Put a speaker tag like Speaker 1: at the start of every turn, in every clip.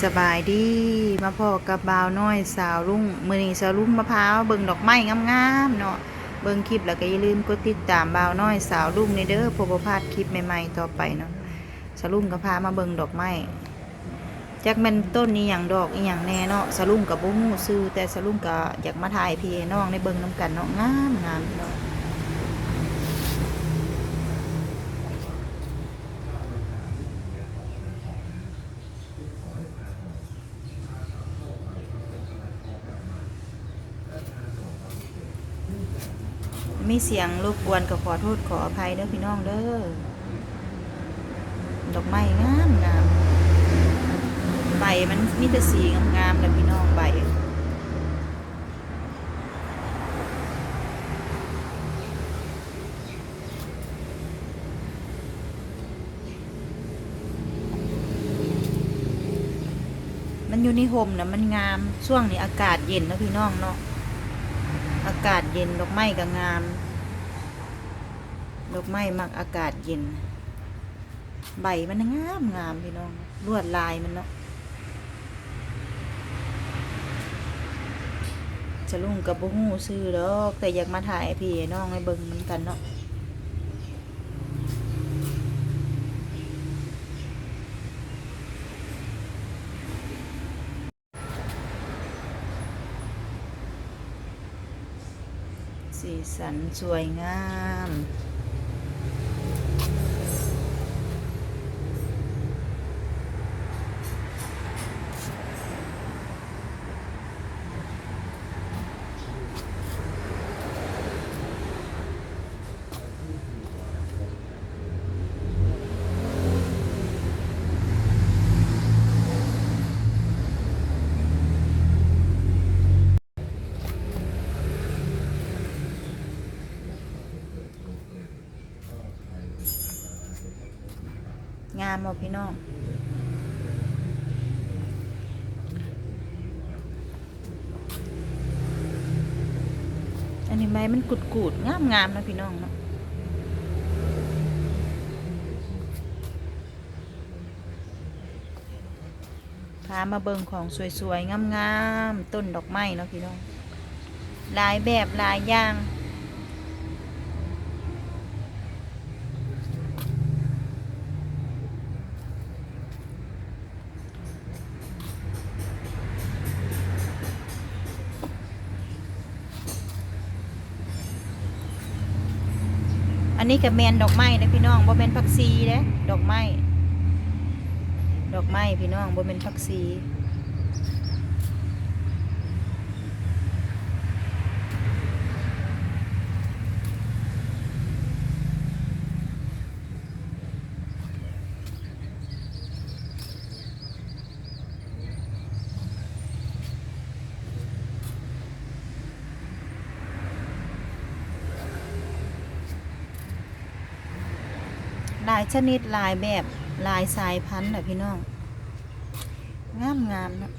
Speaker 1: สบายดีมาพอกับบาวน้อยสาวรุ่งมือนี้สาวรุ่งมะพร้าวเบิ่งดอกไม้งามๆเนาะเบิ่งคลิปแล้วก็อย่าลืมกดติดตามบ่าวน้อยสาวรุ่งในเด้อเพื่อบ่พาดคลิปใหม่ๆต่อไปเนาะสาวรุ่งก็พามาเบิ่งดอกไม้จักแม่นต้นนี้หยังดอกอีหยังแน่เนาะสาวรุ่งก็บ่ฮู้ชื่อแต่สาวรุ่งก็อยากมาถ่ายพี่น้องในเบิ่งนํกันเนาะงามงามเนาะ มีเสียงรบกวนก็ขอโทษขออภัยเด้อพี่น้องเด้อ ดอกไม้งามงามใบมันมีแต่สีงามๆเลยพี่น้องใบมันอยู่ในห่มนะมันงามช่วงนี้อากาศเย็นนะพี่น้องเนาะ อากาศเย็นดอกไม้ก็งาม ดอกไม้มักอากาศเย็น ใบมันงามงามพี่น้องลวดลายมันเนาะจะลุงกับบุหูซื้อดอกแต่อยากมาถ่ายพี่น้องให้เบิ่งเหมือนกันเนาะ สีสันสวยงามามบ่พี่น้องอันนี้ใบมันกุดกูดงามงามนะพี่น้องเนาะพามาเบิงของสวยๆงามๆต้นดอกไม้เนาะพี่น้อง หลายแบบหลายอย่าง อันนี้กับแมนดอกไม้นะพี่น้องบ่แมนผักซีเด้ดอกไม้ ดอกไม้พี่น้องบ่แมนผักซี ลายชนิดลายแบบลายสายพันธุ์นะพี่น้อง งามงามนะ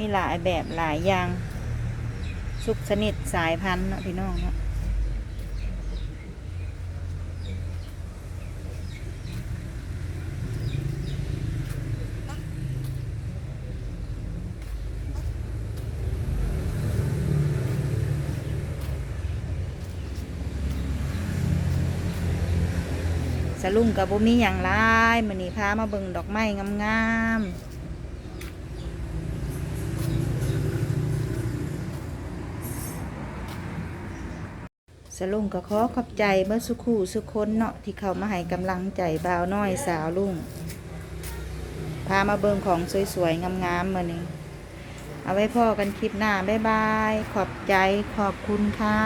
Speaker 1: มีหลายแบบหลายอย่างสุกชนิดสายพันธุ์นะพี่น้องเนาะสลุงกับบ่มีอย่างไรมื้อนี้พามาเบิ่งดอกไม้งามๆ สลุงก็ขอขอบใจเมื่อสุขูสุคนเนาะที่เขามาให้กำลังใจบ่าวน้อยสาวลุงพามาเบิงของสวยๆ งามๆมานี่เอาไว้พ่อกันคลิปหน้า บ๊ายบาย ขอบใจขอบคุณค่ะ